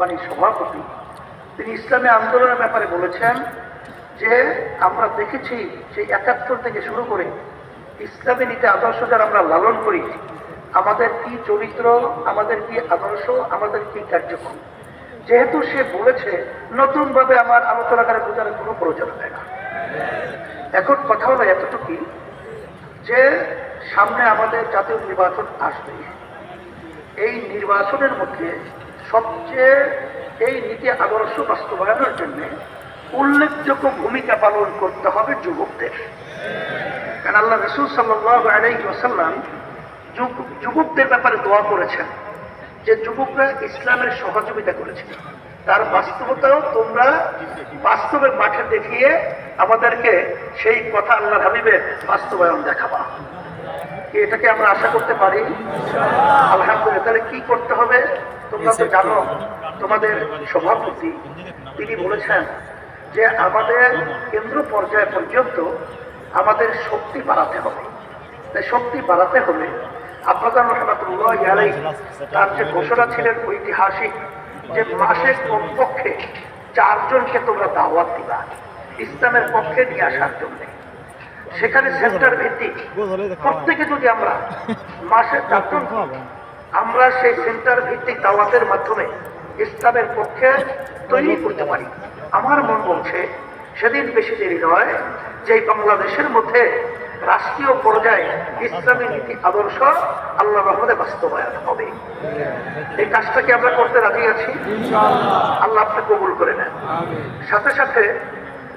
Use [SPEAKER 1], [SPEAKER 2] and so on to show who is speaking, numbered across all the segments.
[SPEAKER 1] মানে সভাপতি, তিনি ইসলামী আন্দোলনের ব্যাপারে বলেছেন যে আমরা দেখেছি সেই একাত্তর থেকে শুরু করে ইসলামী নীতি আদর্শ যারা আমরা লালন করি, আমাদের কি চরিত্র, আমাদের কি আদর্শ, আমাদের কি কার্যক্রম? যেহেতু সে বলেছে, নতুনভাবে আমার আলোচনাকারে বোঝানোর কোনো প্রয়োজন হয় না। এখন কথা হলো এতটুকুই যে সামনে আমাদের জাতীয় নির্বাচন আসবে। এই নির্বাচনের মধ্যে সবচেয়ে এই নীতি আদর্শ বাস্তবায়নের জন্য উল্লেখযোগ্য ভূমিকা পালন করতে হবে যুবকদের। কারণ আল্লাহ রসুল সাল্লাহ যুবকদের ব্যাপারে দোয়া করেছেন যে যুবকরা ইসলামের সহযোগিতা করেছে। তার বাস্তবতাও তোমরা বাস্তবের মাঠে দেখিয়ে আমাদেরকে সেই কথা আল্লাহ হাবিবের বাস্তবায়ন দেখাবা। এটাকে আমরা আশা করতে পারি? আলহামদুলিল্লাহ তাহলে কি করতে হবে? তোমরা তো জানো তোমাদের সভাপতি তিনি বলেছেন যে আমাদের কেন্দ্র পর্যায় পর্যন্ত আমাদের শক্তি বাড়াতে হবে। তাই শক্তি বাড়াতে হলে আপনাদের রহমাতুল্লাহ আলাই তার যে ঘোষণা ছিলেন ঐতিহাসিক যে মাসে কমপক্ষে চারজনকে তোমরা দাওয়াত দিবা ইসলামের পক্ষে নিয়ে আসার জন্য। সেখানে সেন্টার ভিত্তিক প্রত্যেকে যদি আমরা মাসে চারজন আমরা সেই সেন্টার ভিত্তিক দাওয়াতের মাধ্যমে ইসলামের পক্ষে তৈরি করতে পারি। আমার মন বলছে সেদিন বেশি দেরি নয় যে বাংলাদেশের মধ্যে রাষ্ট্রীয় পর্যায়ে ইসলামী নীতি আদর্শ আল্লাহ রহমদে বাস্তবায়ন হবে। এই কাজটাকে আমরা করতে রাজি আছি? আল্লাহ আপনি কবুল করে নেন। সাথে সাথে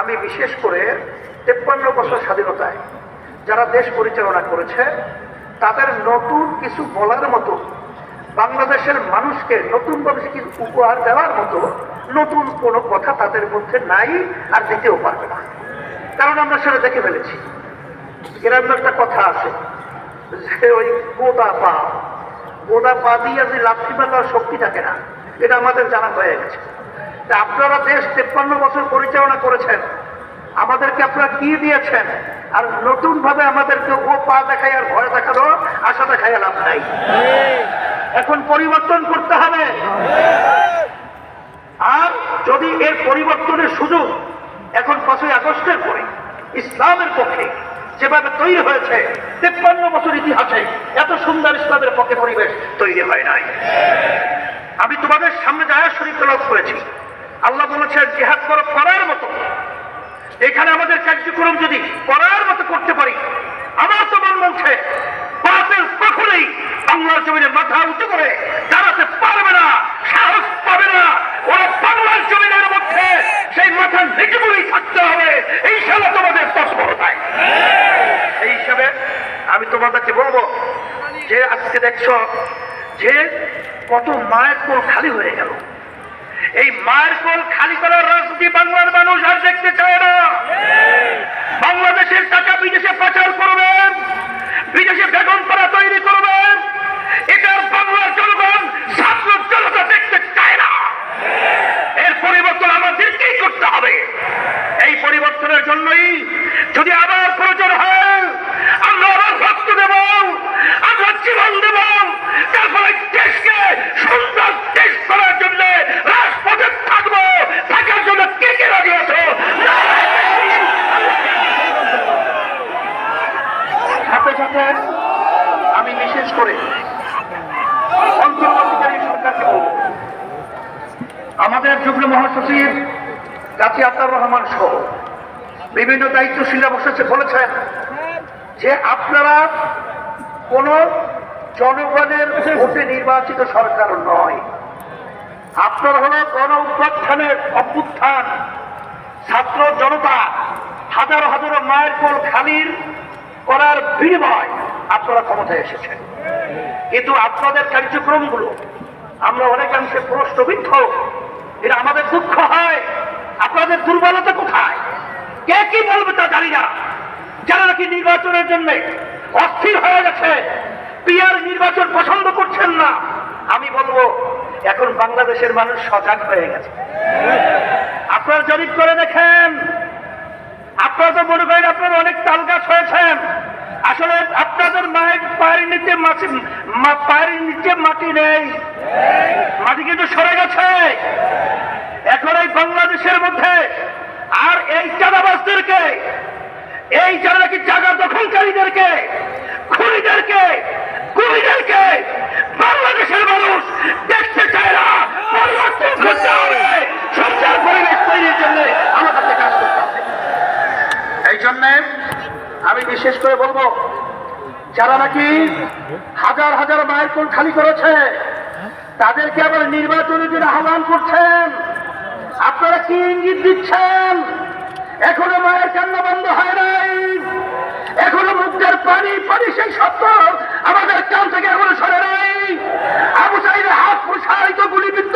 [SPEAKER 1] আমি বিশেষ করে তেপ্পান্ন বছর স্বাধীনতায় যারা দেশ পরিচালনা করেছে তাদের নতুন কিছু বলার মতো বাংলাদেশের মানুষকে নতুনভাবে কিছু উপহার দেওয়ার মতো নতুন কোনো কথা তাদের মধ্যে নাই আর দিতেও পারবে না। কারণ আমরা সেটা দেখে ফেলেছি। এরকম একটা কথা আছে যে ওই গোদা পা গোদা পা দিয়ে যে লাঠি মারার শক্তি থাকে না, এটা আমাদের জানা হয়ে গেছে। আপনারা দেশ তেপ্পান্ন বছর পরিচালনা করেছেন, আমাদেরকে আপনারা কি দিয়েছেন? আর নতুন ভাবে আমাদেরকে ও পা দেখাই আর ভয় দেখানো আশা দেখাই লাভ নাই। এখন পরিবর্তন করতে হবে। আর যদি এর পরিবর্তনের সুযোগ এখন পাঁচই আগস্টের পরে ইসলামের পক্ষে যেভাবে তৈরি হয়েছে, তেপ্পান্ন বছর ইতিহাসে এত সুন্দর ইসলামের পক্ষে পরিবেশ তৈরি হয় নাই। আমি তোমাদের সামনে জায়া শরীর তলব করেছি। আল্লাহ বলেছে জেহাদ করো, করার মতো। এখানে আমাদের কার্যক্রম যদি করার মতো করতে পারি আমার তো মন বলছে বাতিল কখনোই বাংলার জমিনে মাথা উঁচু করে দাঁড়াতে পারবে না সাহস পাবে না ওরা বাংলার জমিনের মধ্যে সেই মাথা নিচু করেই থাকতে হবে এই সালে তোমাদের তৎপরতায় এই হিসাবে আমি তোমাদেরকে বলব যে আজকে দেখছ যে কত মায়ের কোল খালি হয়ে গেল। এই মায়ের কোল খালি করার রাজনীতি বাংলার মানুষ আর দেখতে চায় না। বাংলাদেশের টাকা বিদেশে পাচার করবেন, বিদেশে বেগম পাড়া তৈরি করবেন এটা বাংলার জনগণ ছাত্র জনতা দেখতে চায় না এর পরিবর্তন আমাদেরকেই করতে হবে এই পরিবর্তনের জন্যই যদি আবার প্রয়োজন হয় আমরা আবার রক্ত দেব আমরা জীবন দেব তারপরে দেশকে সুন্দর দেশ করার জন্য রাজপথে থাকব থাকার জন্য কে কে রাজি আছো সাথে সাথে আমি বিশেষ করে আমাদের যুগ্ম মহাসচিব জাতি আতার রহমান সহ বিভিন্ন দায়িত্বশীলরা বসেছে, বলেছেন যে আপনারা কোন জনগণের ভোটে নির্বাচিত সরকার নয়। আপনার হলো গণ অভ্যুত্থানের অভ্যুত্থান, ছাত্র জনতা, হাজারো হাজারো মায়ের কোল খালির করার বিনিময়। আপনারা ক্ষমতায় এসেছেন। কিন্তু আপনাদের কার্যক্রমগুলো আমরা অনেকাংশে প্রশ্নবিদ্ধ। এটা আমাদের দুঃখ হয়। আপনাদের দুর্বলতা কোথায়? কে কি বলবে তা জানি না। যারা নাকি নির্বাচনের জন্য অস্থির হয়ে গেছে পিয়ার নির্বাচন পছন্দ করছেন না, আমি বলব, এখন বাংলাদেশের মানুষ সজাগ হয়ে গেছে। আপনারা জরিপ করে দেখেন। আপনারা তো মনে করেন আপনারা অনেক তাল গাছ হয়েছেন। আসলে আপনাদের মায়ের পায়ের নিচে মাটি, মা- পায়ের নিচে মাটি নেই। মাটি কিন্তু সরে গেছে। এখন এই বাংলাদেশের মধ্যে আর এই চাঁদাবাসদেরকে এই যারা নাকি জায়গা দখলকারীদেরকে, খুনিদেরকে কুমিদেরকে বাংলাদেশের মানুষ দেখতে চায় না। পরিবর্তন করতে হবে। সঞ্চার পরিবেশ তৈরির জন্য আমাদেরকে কাজ করতে হবে। এই জন্যে আমি বিশেষ করে বলব যারা নাকি হাজার হাজার মায়ের কোল খালি করেছে, তাদেরকে আবার নির্বাচনের জন্য আহ্বান করছেন। আপনারা কি ইঙ্গিত দিচ্ছেন? এখনও মায়ের কান্না বন্ধ হয় নাই। এখনও মুখের পানি পানি সেই শব্দ আমাদের কান থেকে এখনও সরে নাই। আবু সাইদের হাত প্রসারিত গুলিবিদ্ধ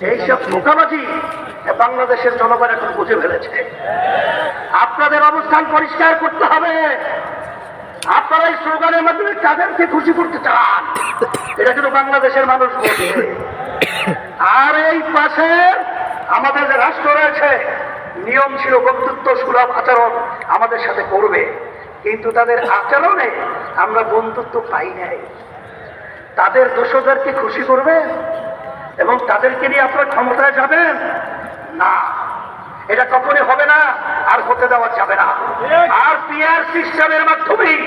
[SPEAKER 1] এইসব ধোকাবাজি বাংলাদেশের জনগণ এখন বুঝে ফেলেছে। আপনাদের অবস্থান পরিষ্কার করতে হবে। আপনারা এই স্লোগানের মাধ্যমে কাদেরকে খুশি করতে চান। এটা কিন্তু বাংলাদেশের মানুষ বলছে। আর এই পাশে আমাদের যে রাষ্ট্র রয়েছে, নিয়ম ছিল বন্ধুত্ব, সুলভ আচরণ আমাদের সাথে করবে। কিন্তু তাদের আচরণে আমরা বন্ধুত্ব পাই নাই। তাদের দোষদেরকে খুশি করবে এবং তাদেরকে নিয়ে আপনার ক্ষমতায় যাবেন? না। এটা কখনই হবে না, আর হতে দেওয়া যাবে না। আর পিআর সিস্টেমের মাধ্যমেই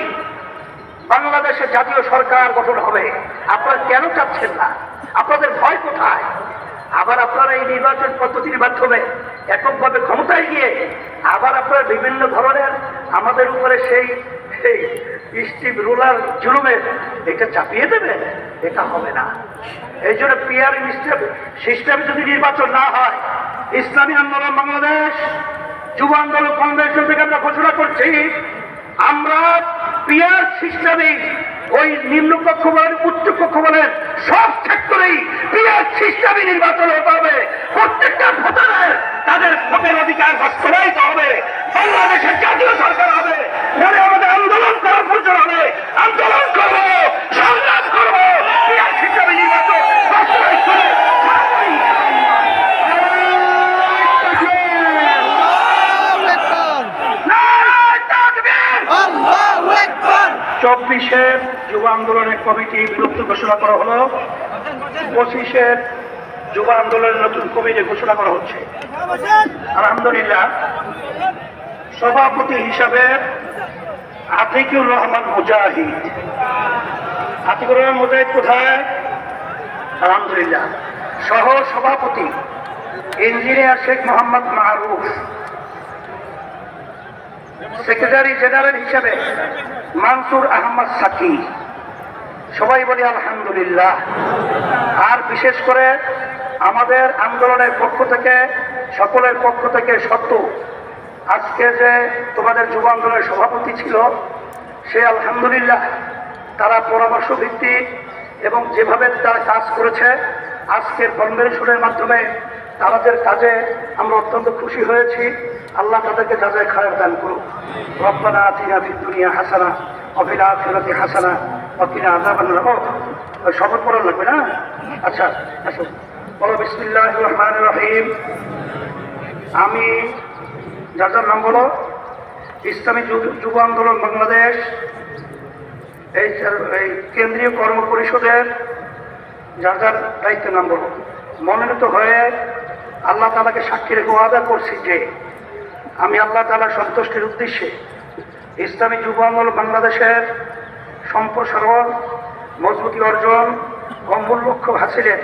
[SPEAKER 1] বাংলাদেশের জাতীয় সরকার গঠন হবে। আপনারা কেন চাচ্ছেন না? আপনাদের ভয় কোথায়? আবার আপনারা এই নির্বাচন পদ্ধতির মাধ্যমে এককভাবে ক্ষমতায় গিয়ে আবার আপনারা বিভিন্ন ধরনের আমাদের উপরে সেই সেই স্টিভ রুলার জুলুমের এটা চাপিয়ে দেবে এটা হবে না। এই জন্য পিআর সিস্টেম যদি নির্বাচন না হয়, ইসলামী আন্দোলন বাংলাদেশ, যুব আন্দোলন কংগ্রেস থেকে আমরা ঘোষণা করছি, আমরা পিয়ার সিস্টেমে ওই নিম্ন কক্ষ বলেন, উচ্চ কক্ষ বলেন, সব ক্ষেত্রেই পিয়ার সিস্টেমে নির্বাচন হতে হবে। প্রত্যেকটা ভোটারের তাদের ভোটের অধিকার বাস্তবায়িত হবে। বাংলাদেশের জাতীয় সরকার হবে পরে আমাদের আন্দোলন করার প্রয়োজন হবে আন্দোলন করব সংগ্রাম করব পিয়ার সিস্টেমে নির্বাচন বাস্তবায়িত করে ছাড়বই। নারায়ণ তাকবীর!
[SPEAKER 2] আল্লাহু আকবার
[SPEAKER 1] চব্বিশের যুব আন্দোলনের কমিটি বিলুপ্ত ঘোষণা করা হলো। পঁচিশের যুব আন্দোলনের নতুন কমিটি ঘোষণা করা হচ্ছে। আলহামদুলিল্লাহ, সভাপতি হিসাবে আতিকুর রহমান মুজাহিদ। আতিকুর রহমান মুজাহিদ কোথায়? আলহামদুলিল্লাহ, সহ সভাপতি engineer Sheikh Mohammad Maruf secretary general হিসেবে মানসুর আহমদ সাকি সবাই বলি আলহামদুলিল্লাহ। আর বিশেষ করে আমাদের আন্দোলনের পক্ষ থেকে, সকলের পক্ষ থেকে সত্য। আজকে যে তোমাদের যুব আন্দোলনের সভাপতি ছিল, সে আলহামদুলিল্লাহ তারা পরামর্শ ভিত্তিক এবং যেভাবে তারা কাজ করেছে, আজকের কনভেনশনের মাধ্যমে তাদের কাজে আমরা অত্যন্ত খুশি হয়েছি। আল্লাহ তাদেরকে যাদের খায়ের দান করুক। রব্বানা আতিনা ফিদ দুনিয়া হাসানা অফিল আখিরাতি হাসানা অকিনা আযাবান ওই শপথ পড়া লাগবে না? আচ্ছা আসো। বলো, বিসমিল্লাহির রহমানির রহিম। আমি যার যার নাম বলো? ইসলামী যুব- আন্দোলন বাংলাদেশ, এই কেন্দ্রীয় কর্ম পরিষদের যার যার দায়িত্বের নাম বলো। মনোনীত হয়ে আল্লাহ তালাকে সাক্ষী রেখে ওয়াদা করছি যে আমি আল্লাহ তালার সন্তুষ্টির উদ্দেশ্যে ইসলামী যুব আন্দোলন বাংলাদেশের সম্প্রসারণ, মজবুতি অর্জন, কম্বল লক্ষ্য হাসিলের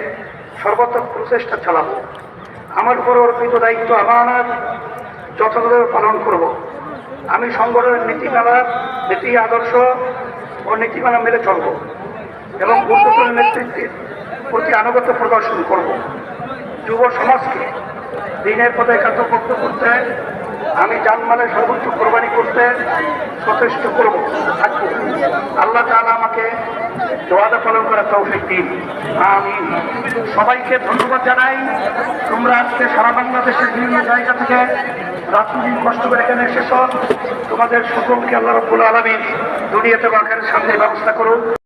[SPEAKER 1] সর্বাত্মক প্রচেষ্টা চালাবো। আমার উপর অর্পিত দায়িত্ব আমার যথাযথভাবে পালন করব। আমি সংগঠনের নীতিমালা, নীতি আদর্শ ও নীতিমালা মেনে চলব এবং গুরুত্বপূর্ণ নেতৃত্বের প্রতি আনুগত্য প্রদর্শন করব। যুব সমাজকে দিনের পথে একাত্মভুক্ত করতে আমি জানমালের সর্বোচ্চ কোরবানি করতে সচেষ্ট করব, থাকব। আল্লাহ তাআলা আমাকে দোয়াদা পালন করার তৌফিক দিন। আমি সবাইকে ধন্যবাদ জানাই। তোমরা আজকে সারা বাংলাদেশের বিভিন্ন জায়গা থেকে রাত্রিদিন কষ্ট করে এখানে এসেছ। তোমাদের সকলকে আল্লাহ রব্বুল আলমী দুনিয়াতে বাঘের সামনে ব্যবস্থা করুন